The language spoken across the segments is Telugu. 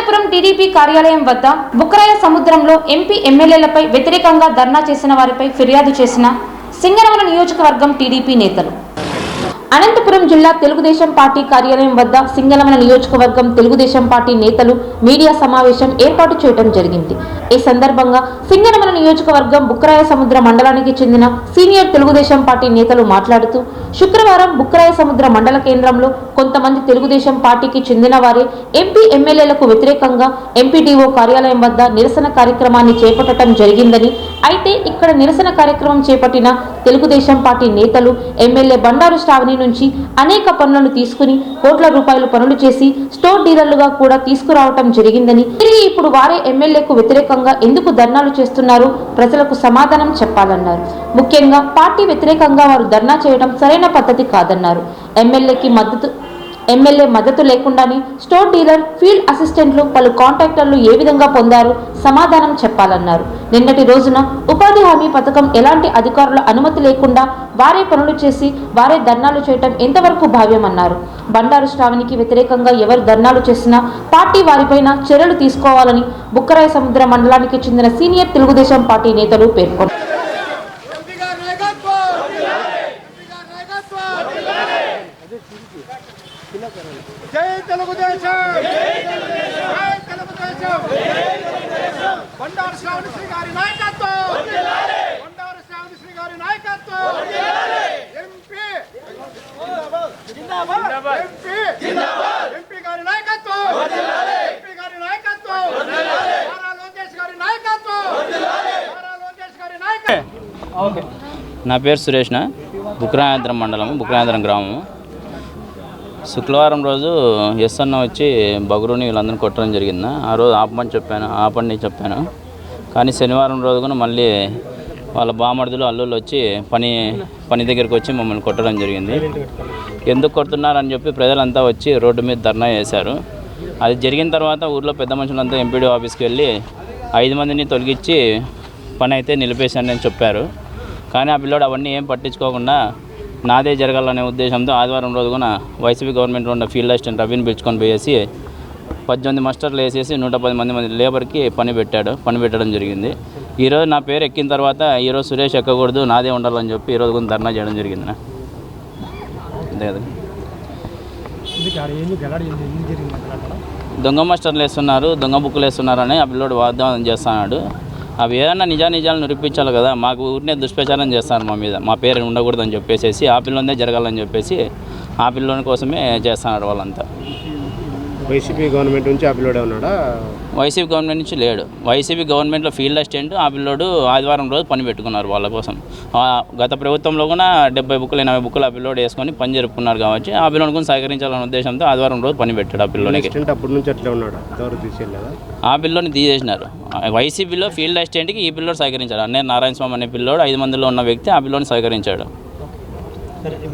అనంతపురం టీడీపీ కార్యాలయం వద్ద బుక్కరాయ సముద్రంలో ఎంపీ ఎమ్మెల్యేలపై వ్యతిరేకంగా ధర్నా చేసిన వారిపై ఫిర్యాదు చేసిన సింగనవరం నియోజకవర్గం టీడీపీ నేతలు. అనంతపురం జిల్లా తెలుగుదేశం పార్టీ కార్యాలయం వద్ద సింగనమల నియోజకవర్గం తెలుగుదేశం పార్టీ నేతలు మీడియా సమావేశం ఏర్పాటు చేయడం జరిగింది. ఈ సందర్భంగా సింగనమల నియోజకవర్గం బుక్కరాయ సముద్ర మండలానికి చెందిన సీనియర్ తెలుగుదేశం పార్టీ నేతలు మాట్లాడుతూ శుక్రవారం బుక్కరాయ సముద్ర మండల కేంద్రంలో కొంతమంది తెలుగుదేశం పార్టీకి చెందిన వారే ఎంపీ ఎమ్మెల్యేలకు వ్యతిరేకంగా ఎంపీడీఓ కార్యాలయం వద్ద నిరసన కార్యక్రమాన్ని చేపట్టడం జరిగిందని అయితే ఇక్కడ నిరసన కార్యక్రమం చేపట్టిన తెలుగుదేశం పార్టీ నేతలు ఎమ్మెల్యే బండారు శ్రావణి నుంచి అనేక పనులను తీసుకుని కోట్ల రూపాయలు పనులు చేసి స్టోర్ డీలర్లుగా కూడా తీసుకురావటం జరిగిందని తిరిగి ఇప్పుడు వారే ఎమ్మెల్యేకు వ్యతిరేకంగా ఎందుకు ధర్నాలు చేస్తున్నారు? ప్రజలకు సమాధానం చెప్పాలన్నారు. ముఖ్యంగా పార్టీ వ్యతిరేకంగా వారు ధర్నా చేయడం సరైన పద్ధతి కాదన్నారు. ఎమ్మెల్యేకి మద్దతు ఎమ్మెల్యే మద్దతు లేకుండానే స్టోర్ డీలర్ ఫీల్డ్ అసిస్టెంట్లు పలు కాంట్రాక్టర్లు ఏ విధంగా పొందారు సమాధానం చెప్పాలన్నారు. నిన్నటి రోజున ఉపాధి హామీ పథకం ఎలాంటి అధికారుల అనుమతి లేకుండా వారే పనులు చేసి వారే ధర్నాలు చేయటం ఎంతవరకు భావ్యమన్నారు. బండారు శ్రావణికి వ్యతిరేకంగా ఎవరు ధర్నాలు చేసినా పార్టీ వారిపైన చర్యలు తీసుకోవాలని బుక్కరాయ సముద్ర మండలానికి చెందిన సీనియర్ తెలుగుదేశం పార్టీ నేతలు పేర్కొన్నారు ఎంపీ గారి నాయకత్వం ఎంపీ గారి నాయకత్వం జై తెలుగుదేశం! జై తెలుగుదేశం! బండారు శ్రావణి శ్రీ గారి నాయకత్వం! బండారు శ్రావణి శ్రీ గారి నాయకత్వం! ఎంపీ! ఎంపీ! ఎంపీ గారి నాయకత్వం! ఎంపీ గారి నాయకత్వం! నారా లోకేష్ గారి నాయకత్వం! నారా లోకేష్ గారి నాయకత్వం! నా పేరు సురేష్న. బుక్రాయంత్రం మండలం బుక్రాయంత్రం గ్రామము. శుక్రవారం రోజు ఎస్ అన్న వచ్చి బగురుని వీళ్ళందరినీ కొట్టడం జరిగింది. ఆ రోజు ఆపమని చెప్పాను ఆపండి చెప్పాను. కానీ శనివారం రోజు కూడా మళ్ళీ వాళ్ళ బామర్దులు అల్లుళ్ళు వచ్చి పని పని దగ్గరికి వచ్చి మమ్మల్ని కొట్టడం జరిగింది. ఎందుకు కొడుతున్నారని చెప్పి ప్రజలంతా వచ్చి రోడ్డు మీద ధర్నా చేశారు. అది జరిగిన తర్వాత ఊర్లో పెద్ద మనుషులంతా ఎంపీడీ ఆఫీస్కి వెళ్ళి ఐదు మందిని తొలగించి పని అయితే నిలిపేశానని చెప్పారు. కానీ ఆ పిల్లోడు అవన్నీ ఏం పట్టించుకోకుండా నాదే జరగాలనే ఉద్దేశంతో ఆదివారం రోజు కూడా వైసీపీ గవర్నమెంట్లో ఉన్న ఫీల్డ్ అసిస్టెంట్ రవిని పిలుచుకొని పోయేసి పద్దెనిమిది మాస్టర్లు వేసేసి నూట పది మంది మంది లేబర్కి పని పెట్టాడు. పని పెట్టడం జరిగింది. ఈరోజు నా పేరు ఎక్కిన తర్వాత ఈరోజు సురేష్ ఎక్కకూడదు నాదే ఉండాలని చెప్పి ఈరోజు కూడా ధర్నా చేయడం జరిగింది. అంతే కదా. దొంగ మాస్టర్లు వేస్తున్నారు దొంగ బుక్కులు వేస్తున్నారు అని ఆ పిల్లోడు వాగ్దానం చేస్తున్నాడు. అవి ఏదన్నా నిజానిజాలు నిరూపించాలి కదా. మాకు ఊరినే దుష్ప్రచారం చేస్తారు మా మీద. మా పేరు ఉండకూడదని చెప్పేసి ఆ పిల్లలనే జరగాలని చెప్పేసి ఆ పిల్లోని కోసమే చేస్తున్నారు వాళ్ళంతా. వైసీపీ గవర్నమెంట్ నుంచి ఆ పిల్లోడే ఉన్నాడా? వైసీపీ గవర్నమెంట్ నుంచి లేడు. వైసీపీ గవర్నమెంట్లో ఫీల్డ్ అసిస్టెంట్ ఆ పిల్లోడు ఆదివారం రోజు పని పెట్టుకున్నారు వాళ్ళ కోసం. గత ప్రభుత్వంలో కూడా డెబ్బై బుక్కులు ఎనభై బుక్కులు ఆ పిల్లోడు వేసుకొని పని జరుపుకున్నారు కాబట్టి ఆ పిల్లోని కూడా సహకరించాలనే ఉద్దేశంతో ఆదివారం రోజు పని పెట్టాడు ఆ పిల్లోనికి అప్పటి నుంచి అట్లే ఉన్నాడు? ఎవరు తీసుకెళ్ళలేదా ఆ పిల్లోని తీసేసినారు. వైసీపీలో ఫీల్డ్ అసిస్టెంట్కి ఈ పిల్లోడు సహకరించాడు. అన్నే నారాయణ స్వామి అనే పిల్లోడు ఐదు మందిలో ఉన్న వ్యక్తి ఆ పిల్లోని సహకరించాడు. అందరికీ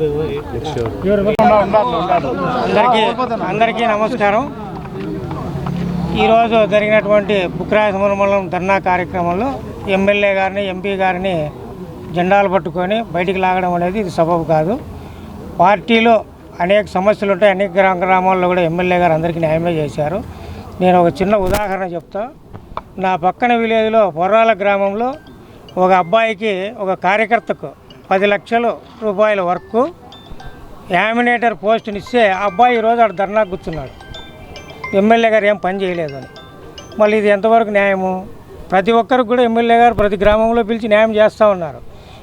అందరికీ నమస్కారం. ఈరోజు జరిగినటువంటి బుక్రాయ సమరమండలం ధర్నా కార్యక్రమంలో ఎమ్మెల్యే గారిని ఎంపీ గారిని జెండాలు పట్టుకొని బయటికి లాగడం అనేది ఇది సబబు కాదు. పార్టీలో అనేక సమస్యలు ఉంటాయి. అనేక గ్రామ గ్రామాల్లో కూడా ఎమ్మెల్యే గారు అందరికీ న్యాయమే చేశారు. నేను ఒక చిన్న ఉదాహరణ చెప్తా. నా పక్కన విలేజ్లో పొర్రాల గ్రామంలో ఒక అబ్బాయికి ఒక కార్యకర్తకు పది లక్షల రూపాయల వరకు యామినేటర్ పోస్టుని ఇస్తే అబ్బాయి ఈరోజు ఆడు ధర్నా కూర్చున్నాడు. ఎమ్మెల్యే గారు ఏం పని చేయలేదు అని. మళ్ళీ ఇది ఎంతవరకు న్యాయము? ప్రతి ఒక్కరికి కూడా ఎమ్మెల్యే గారు ప్రతి గ్రామంలో పిలిచి న్యాయం చేస్తూ ఉన్నారు.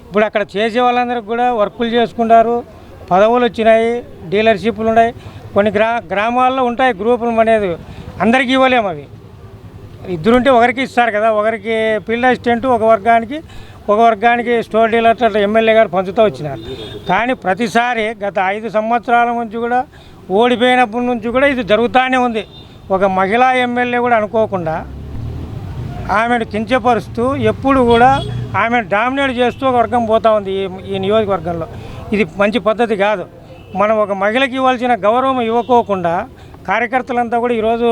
ఇప్పుడు అక్కడ చేసే వాళ్ళందరికీ కూడా వర్కులు చేసుకుంటారు. పదవులు వచ్చినాయి డీలర్షిప్లు ఉన్నాయి. కొన్ని గ్రా గ్రామాల్లో ఉంటాయి గ్రూపులు అనేది అందరికీ ఇవ్వలేము అవి. ఇద్దరుంటే ఒకరికి ఇస్తారు కదా ఒకరికి ఫీల్డ్ అసిస్టెంట్ ఒక వర్గానికి ఒక వర్గానికి స్టోర్ డీలర్ ఎమ్మెల్యే గారు పంచుతూ వచ్చినారు. కానీ ప్రతిసారి గత ఐదు సంవత్సరాల నుంచి కూడా ఓడిపోయినప్పటి నుంచి కూడా ఇది జరుగుతూనే ఉంది. ఒక మహిళా ఎమ్మెల్యే కూడా అనుకోకుండా ఆమెను కించపరుస్తూ ఎప్పుడు కూడా ఆమెను డామినేట్ చేస్తూ ఒక వర్గం పోతూ ఉంది ఈ ఈ నియోజకవర్గంలో. ఇది మంచి పద్ధతి కాదు. మనం ఒక మహిళకి ఇవ్వాల్సిన గౌరవం ఇవ్వకోకుండా కార్యకర్తలంతా కూడా ఈరోజు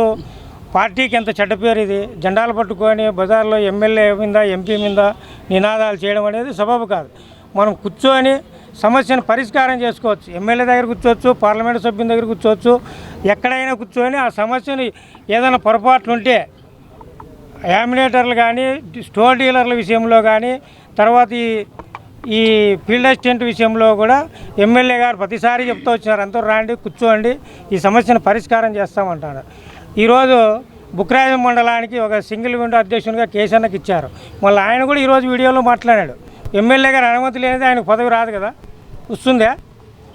పార్టీకి ఎంత చెడ్డ పేరు ఇది? జెండాలు పట్టుకొని బజార్లో ఎమ్మెల్యే మీద ఎంపీ మీద నినాదాలు చేయడం అనేది సబబు కాదు. మనం కూర్చొని సమస్యను పరిష్కారం చేసుకోవచ్చు. ఎమ్మెల్యే దగ్గర కూర్చోవచ్చు పార్లమెంట్ సభ్యుని దగ్గర కూర్చోవచ్చు. ఎక్కడైనా కూర్చొని ఆ సమస్యను ఏదైనా పొరపాట్లు ఉంటే యామినేటర్లు కానీ స్టోర్ డీలర్ల విషయంలో కానీ తర్వాత ఈ ఈ ఫీల్డ్ అసిస్టెంట్ విషయంలో కూడా ఎమ్మెల్యే గారు ప్రతిసారి చెప్తూ వచ్చినారు. అంతా రాండి కూర్చోండి ఈ సమస్యను పరిష్కారం చేస్తామంటారు. ఈరోజు బుక్రాజం మండలానికి ఒక సింగిల్ విండో అధ్యక్షునిగా కేసన్నకి ఇచ్చారు. మళ్ళీ ఆయన కూడా ఈరోజు వీడియోలో మాట్లాడాడు. ఎమ్మెల్యే గారు అనుమతి లేనిది ఆయనకు పదవి రాదు కదా? వస్తుందా?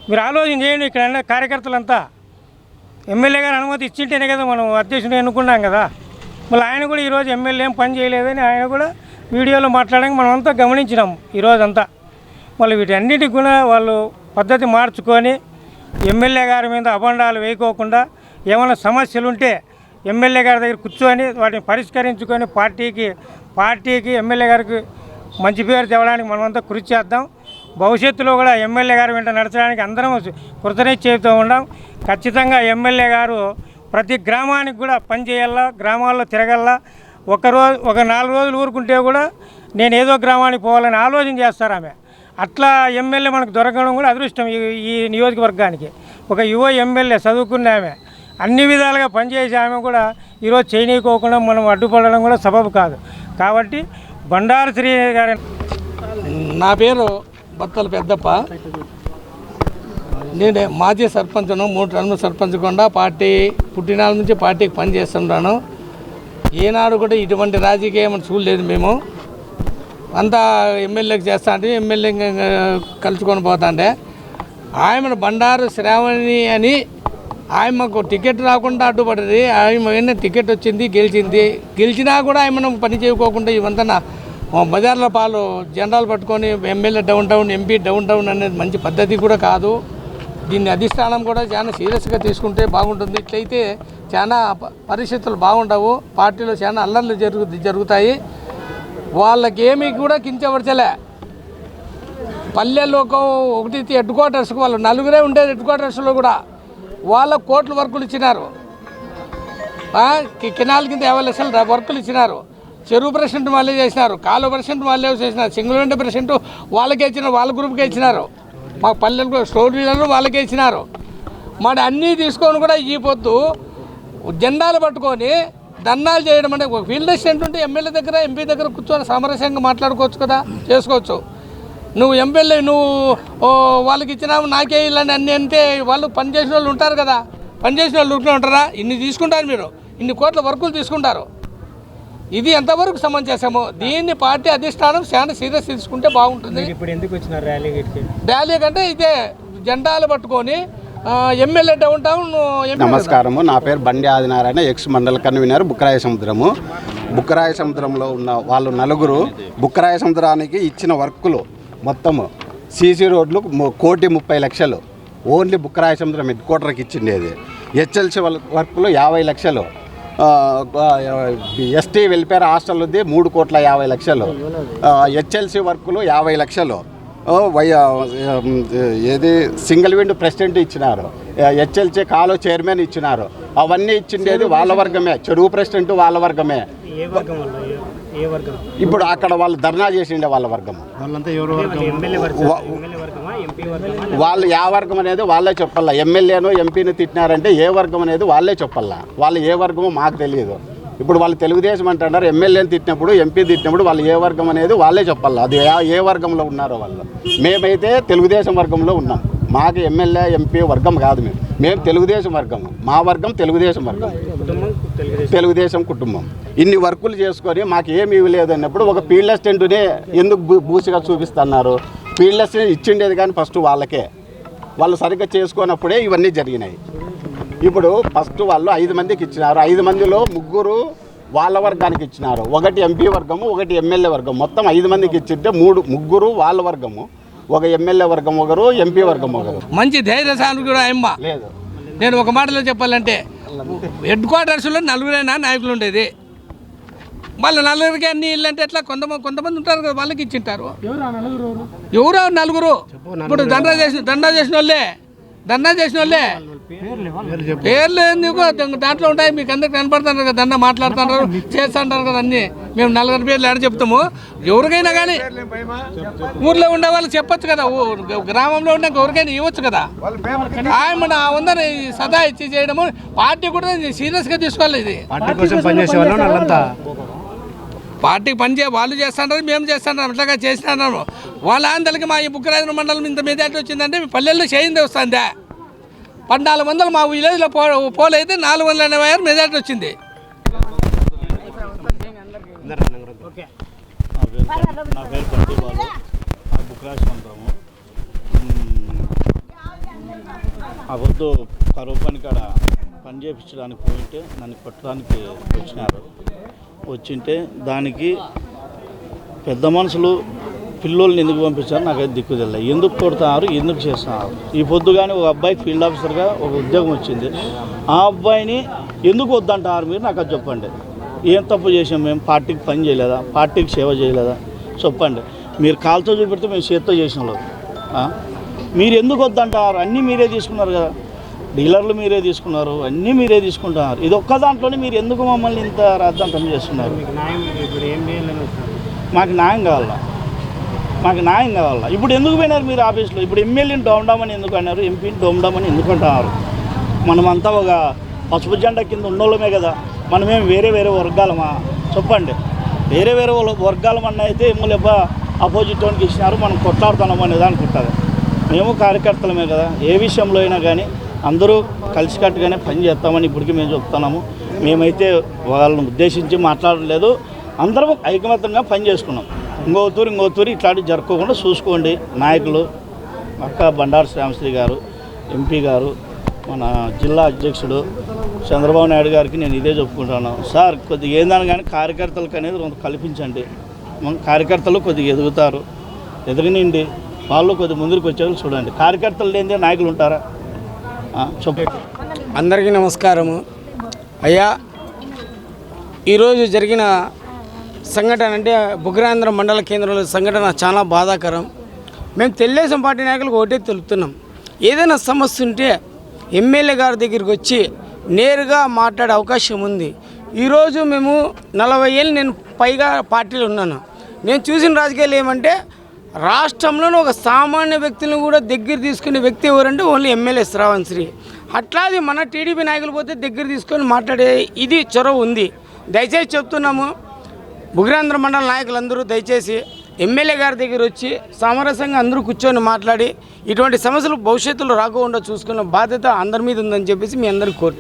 మీరు ఆలోచన చేయండి ఇక్కడ కార్యకర్తలంతా. ఎమ్మెల్యే గారు అనుమతి ఇచ్చింటేనే కదా మనం అధ్యక్షుని ఎన్నుకున్నాం కదా? మళ్ళీ ఆయన కూడా ఈరోజు ఎమ్మెల్యే ఏం పని చేయలేదని ఆయన కూడా వీడియోలో మాట్లాడడానికి మనం అంతా గమనించినాం ఈరోజంతా. మళ్ళీ వీటన్నిటికి కూడా వాళ్ళు పద్ధతి మార్చుకొని ఎమ్మెల్యే గారి మీద అబండాలు వేయకోకుండా ఏమైనా సమస్యలు ఉంటే ఎమ్మెల్యే గారి దగ్గర కూర్చొని వాటిని పరిష్కరించుకొని పార్టీకి పార్టీకి ఎమ్మెల్యే గారికి మంచి పేరు తేవడానికి మనమంతా కృషి చేద్దాం. భవిష్యత్తులో కూడా ఎమ్మెల్యే గారు వెంట నడచడానికి అందరం కృతజ్ఞత చేస్తూ ఉన్నాం ఖచ్చితంగా ఎమ్మెల్యే గారు ప్రతి గ్రామానికి కూడా పనిచేయాలా గ్రామాల్లో తిరగల్లా. ఒక రోజు ఒక నాలుగు రోజులు ఊరుకుంటే కూడా నేను ఏదో గ్రామానికి పోవాలని ఆలోచన చేస్తారు ఆమె. అట్లా ఎమ్మెల్యే మనకు దొరకడం కూడా అదృష్టం ఈ ఈ నియోజకవర్గానికి. ఒక యువ ఎమ్మెల్యే చదువుకున్న ఆమె. అన్ని విధాలుగా పనిచేసే ఆమె కూడా ఈరోజు చేయనీయకోకుండా మనం అడ్డుపడడం కూడా సబబు కాదు. కాబట్టి బండారు శ్రీ గారి నా పేరు బత్తల పెద్దప్ప. నేను మాజీ సర్పంచ్ను మూడు టర్మ్ సర్పంచ్ కూడా పార్టీ పుట్టినాల నుంచి పార్టీకి పనిచేస్తుంటాను ఏనాడు కూడా ఇటువంటి రాజకీయం చూడలేదు మేము. అంతా ఎమ్మెల్యేకి చేస్తా అంటే ఎమ్మెల్యే కలుసుకొని పోతాండే. ఆమెను బండారు శ్రావణి అని ఆయమ్మకు టికెట్ రాకుండా అడ్డుపడ్డది ఆయన టికెట్ వచ్చింది గెలిచింది. గెలిచినా కూడా ఆయన పని చేయకోకుండా ఇవంతా బజార్ల పాలు జెండాలు పట్టుకొని MLA down town MP down town అనేది మంచి పద్ధతి కూడా కాదు. దీన్ని అధిష్టానం కూడా చాలా సీరియస్గా తీసుకుంటే బాగుంటుంది. ఇట్లయితే చాలా పరిస్థితులు బాగుండవు. పార్టీలో చాలా అల్లర్లు జరుగు జరుగుతాయి. వాళ్ళకి ఏమీ కూడా కించవరచలే పల్లెల్లో ఒక ఒకటి హెడ్ క్వార్టర్స్కి వాళ్ళు నలుగురే ఉండేది హెడ్ క్వార్టర్స్లో కూడా. వాళ్ళ కోట్ల వర్కులు ఇచ్చినారు. కెనాల్ కింద యాభై లక్షల వర్కులు ఇచ్చినారు. చెరువు ప్రెసిడెంట్ వాళ్ళే చేసినారు. కాలువ ప్రెసిడెంట్ వాళ్ళే చేసినారు. సింగిల్ విండో ప్రెసిడెంట్ వాళ్ళకే ఇచ్చినారు. వాళ్ళ గ్రూప్కే ఇచ్చినారు. మా పల్లెలకు స్టోర్ డీలర్లు వాళ్ళకే ఇచ్చినారు. మరి అన్నీ తీసుకొని కూడా ఈ పొద్దు జెండాలు పట్టుకొని ధర్నాలు చేయడం అంటే ఒక ఫీల్డ్ అసిస్టెంట్ ఉంటే ఎమ్మెల్యే దగ్గర ఎంపీ దగ్గర కూర్చొని సామరస్యంగా మాట్లాడుకోవచ్చు కదా చేసుకోవచ్చు. నువ్వు ఎమ్మెల్యే నువ్వు వాళ్ళకి ఇచ్చినావు నాకే ఇల్లని అన్ని అంటే వాళ్ళు పనిచేసిన వాళ్ళు ఉంటారు కదా. పనిచేసిన వాళ్ళు ఊరికే ఉంటారా? ఇన్ని తీసుకుంటారు మీరు. ఇన్ని కోట్ల వర్కులు తీసుకుంటారు. ఇది ఎంతవరకు సమంజసమో? దీన్ని పార్టీ అధిష్టానం చాలా సీరియస్ తీసుకుంటే బాగుంటుంది. ఇప్పుడు ఎందుకు వచ్చినారు ర్యాలీ ర్యాలీ కంటే ఇదే జెండాలు పట్టుకొని ఎమ్మెల్యే డౌన్ టౌన్ నమస్కారము. నా పేరు బండి ఆదినారాయణ ఎక్స్ మండల కన్వీనర్ బుక్కరాయ సముద్రము. బుక్కరాయ సముద్రంలో ఉన్న వాళ్ళు నలుగురు బుక్కరాయ సముద్రానికి ఇచ్చిన వర్కులు మొత్తము సీసీ రోడ్లు కోటి ముప్పై లక్షలు. ఓన్లీ బుక్కరాయ సముద్రం హెడ్ క్వార్టర్కి ఇచ్చిండేది హెచ్ఎల్సి వర్కులు యాభై లక్షలు. ఎస్టీ వెల్ఫేర్ హాస్టల్ ఉంది మూడు కోట్ల యాభై లక్షలు. హెచ్ఎల్సి వర్కులు యాభై లక్షలు. వై ఏది సింగిల్ విండో ప్రెసిడెంట్ ఇచ్చినారు. హెచ్ఎల్సీ కాలో చైర్మన్ ఇచ్చినారు. అవన్నీ ఇచ్చిండేది వాళ్ళ వర్గమే చెరువు ప్రెసిడెంట్ వాళ్ళ వర్గమే. ఇప్పుడు అక్కడ వాళ్ళు ధర్నా చేసిండే వాళ్ళ వర్గం. వాళ్ళంతా ఎవరు వర్గం? ఎమ్మెల్యే వర్గం ఎమ్మెల్యే వర్గమా ఎంపీ వర్గమా? వాళ్ళు ఏ వర్గం అనేది వాళ్ళే చెప్పాలా? ఎమ్మెల్యేను ఎంపీని తిట్టినారంటే ఏ వర్గం అనేది వాళ్ళే చెప్పాలా? వాళ్ళు ఏ వర్గమో మాకు తెలియదు. ఇప్పుడు వాళ్ళు తెలుగుదేశం అంటున్నారు ఎమ్మెల్యేని తిట్టినప్పుడు ఎంపీ తిట్టినప్పుడు వాళ్ళు ఏ వర్గం అనేది వాళ్ళే చెప్పాలి? అది ఏ- ఏ వర్గంలో ఉన్నారో వాళ్ళు? మేమైతే తెలుగుదేశం వర్గంలో ఉన్నాం. మాకు ఎమ్మెల్యే ఎంపీ వర్గం కాదు మేము. మేము తెలుగుదేశం వర్గం. మా వర్గం తెలుగుదేశం వర్గం. తెలుగుదేశం. కుటుంబం. ఇన్ని వర్కులు చేసుకొని మాకు ఏమి ఇవ్వలేదు అన్నప్పుడు ఒక ఫీల్డ్ అసిస్టెంట్నే ఎందుకు బూసిగా చూపిస్తున్నారు? ఫీల్డ్ అసిస్టెంట్ ఇచ్చిండేది కానీ ఫస్ట్ వాళ్ళకే. వాళ్ళు సరిగ్గా చేసుకున్నప్పుడే ఇవన్నీ జరిగినాయి. ఇప్పుడు ఫస్ట్ వాళ్ళు ఐదు మందికి ఇచ్చినారు. ఐదు మందిలో ముగ్గురు వాళ్ళ వర్గానికి ఇచ్చినారు. ఒకటి ఎంపీ వర్గము ఒకటి ఎమ్మెల్యే వర్గం. మొత్తం ఐదు మందికి ఇచ్చింటే మూడు ముగ్గురు వాళ్ళ వర్గము ఒక ఎమ్మెల్యే వర్గం ఒకరు ఎంపీ వర్గం ఒకరు. మంచి ధైర్యశాలి కూడా అమ్మ లేదు. నేను ఒక మాటలో చెప్పాలంటే హెడ్ క్వార్టర్స్లో నలుగురైనా నాయకులు ఉండేది. వాళ్ళు నలుగురికి అన్ని ఇల్లు అంటే ఎట్లా? కొంతమంది కొంతమంది ఉంటారు కదా వాళ్ళకి ఇచ్చింటారు. ఎవరో నలుగురు? ఇప్పుడు దండా చేసిన దండా చేసిన వాళ్ళే. దండా చేసిన వాళ్ళే పేర్లు ఎందుకు? దాంట్లో ఉంటాయి. మీకు అందరికి కనపడుతున్నారు కదా దండ మాట్లాడుతున్నారు చేస్తుంటారు కదా అన్ని. మేము నలుగురు పేర్లు ఎడ చెప్తాము. ఎవరికైనా కానీ ఊర్లో ఉండే వాళ్ళు చెప్పొచ్చు కదా. గ్రామంలో ఉండే ఎవరికైనా ఇవ్వచ్చు కదా. ఆయన ఉందని సదా ఇచ్చి చేయడము. పార్టీ కూడా సీరియస్గా తీసుకోవాలి ఇది. పార్టీ కోసం పనిచేసే వాళ్ళు వాళ్ళంతా పార్టీకి పని చే వాళ్ళు చేస్తున్నారు మేము చేస్తున్నాం ఇట్లాగా చేసినాము వాళ్ళ ఆందోళనకి మా ఈ బుక్కరాజు మండలం ఇంత మెజార్టీ వచ్చిందంటే మీ పల్లెల్లో చేయింది వస్తుందా? పద్నాలుగు వందలు మా విలేజ్లో పో పోలైతే నాలుగు వందల ఎనభై ఆరు మెజార్టీ వచ్చింది. నా పేరు బంటి ఆ బుక్ రాసుకుంటాము ఆ వద్దు కరువు పని కాడ పని చేయించడానికి పోయింటే నన్ను కొట్టడానికి వచ్చినారు. వచ్చింటే దానికి పెద్ద మనుషులు పిల్లోల్ని ఎందుకు పంపించారు నాకైతే దిక్కు తెలియదు. ఎందుకు కొడుతున్నారు ఎందుకు చేస్తున్నారు? ఈ పొద్దుగానే ఒక అబ్బాయికి ఫీల్డ్ ఆఫీసర్గా ఒక ఉద్యోగం వచ్చింది. ఆ అబ్బాయిని ఎందుకు వద్దంటారు మీరు నాకు అది చెప్పండి. ఏం తప్పు చేసాం మేము? పార్టీకి పని చేయలేదా? పార్టీకి సేవ చేయలేదా? చెప్పండి. మీరు కాలుతో చూపెడితే మేము చేత్తో చేసిన? మీరు ఎందుకు వద్దంటారు అన్నీ మీరే తీసుకున్నారు కదా. డీలర్లు మీరే తీసుకున్నారు అన్నీ మీరే తీసుకుంటున్నారు. ఇది ఒక్క దాంట్లోనే మీరు ఎందుకు మమ్మల్ని ఇంత రాద్దాంతం చేస్తున్నారు? మాకు న్యాయం కావాలా? మాకు న్యాయం కావాలా? ఇప్పుడు ఎందుకు పోయినారు మీరు ఆఫీస్లో? ఇప్పుడు ఎమ్మెల్యేని డోమ్డామని ఎందుకు అన్నారు? ఎంపీని డోమ్డామని ఎందుకు అంటున్నారు? మనమంతా ఒక పసుపు జెండా కింద ఉన్నోళ్ళమే కదా. మనమేం వేరే వేరే వర్గాలమా? చెప్పండి. వేరే వేరే వాళ్ళ వర్గాలమన్న అయితే ఎమ్మెల్యే అపోజిట్ వానికి ఇచ్చినారు మనం కొట్లాడుతున్నాము అనేది అనుకుంటుంది మేము కార్యకర్తలమే కదా. ఏ విషయంలో అయినా కానీ అందరూ కలిసికట్టుగానే పని చేస్తామని ఇప్పటికీ మేము చెప్తున్నాము. మేమైతే వాళ్ళని ఉద్దేశించి మాట్లాడలేదు. అందరం ఐకమత్యంగా పని చేసుకున్నాం. ఇంకో తూరు ఇంకో తూరు ఇట్లాంటివి జరుపుకోకుండా చూసుకోండి. నాయకులు అక్క బండారు శ్యామశ్రీ గారు ఎంపీ గారు మన జిల్లా అధ్యక్షుడు చంద్రబాబు నాయుడు గారికి నేను ఇదే చెప్పుకుంటాను సార్ కొద్దిగా ఏందని కానీ కార్యకర్తలకు అనేది కొంత కల్పించండి. కార్యకర్తలు కొద్దిగా ఎదుగుతారు. ఎదగనండి వాళ్ళు కొద్దిగా ముందుకు వచ్చేవాళ్ళు చూడండి. కార్యకర్తలు లేనిదే నాయకులు ఉంటారా? ఆ, చెప్పు. అందరికీ నమస్కారము. అయ్యా ఈరోజు జరిగిన సంఘటన అంటే బుగ్రాంధ్ర మండల కేంద్రంలో సంఘటన చాలా బాధాకరం. మేము తెలుగుదేశం పార్టీ నాయకులకు ఒకటే తెలుపుతున్నాం. ఏదైనా సమస్య ఉంటే ఎమ్మెల్యే గారి దగ్గరికి వచ్చి నేరుగా మాట్లాడే అవకాశం ఉంది. ఈరోజు మేము నలభై ఏళ్ళు నేను పైగా పార్టీలో ఉన్నాను. నేను చూసిన రాజకీయాలు ఏమంటే రాష్ట్రంలోనే ఒక సామాన్య వ్యక్తులను కూడా దగ్గర తీసుకునే వ్యక్తి ఎవరంటే ఓన్లీ ఎమ్మెల్యే శ్రావణ్ శ్రీ. అట్లాది మన టీడీపీ నాయకులు పోతే దగ్గర తీసుకొని మాట్లాడే ఇది చొరవ ఉంది. దయచేసి చెప్తున్నాము బుగ్రాంధ్ర మండల నాయకులందరూ దయచేసి ఎమ్మెల్యే గారి దగ్గర వచ్చి సామరస్యంగా అందరూ కూర్చొని మాట్లాడి ఇటువంటి సమస్యలు భవిష్యత్తులో రాకుండా చూసుకున్న బాధ్యత అందరి మీద ఉందని చెప్పేసి మీ అందరికీ కోరు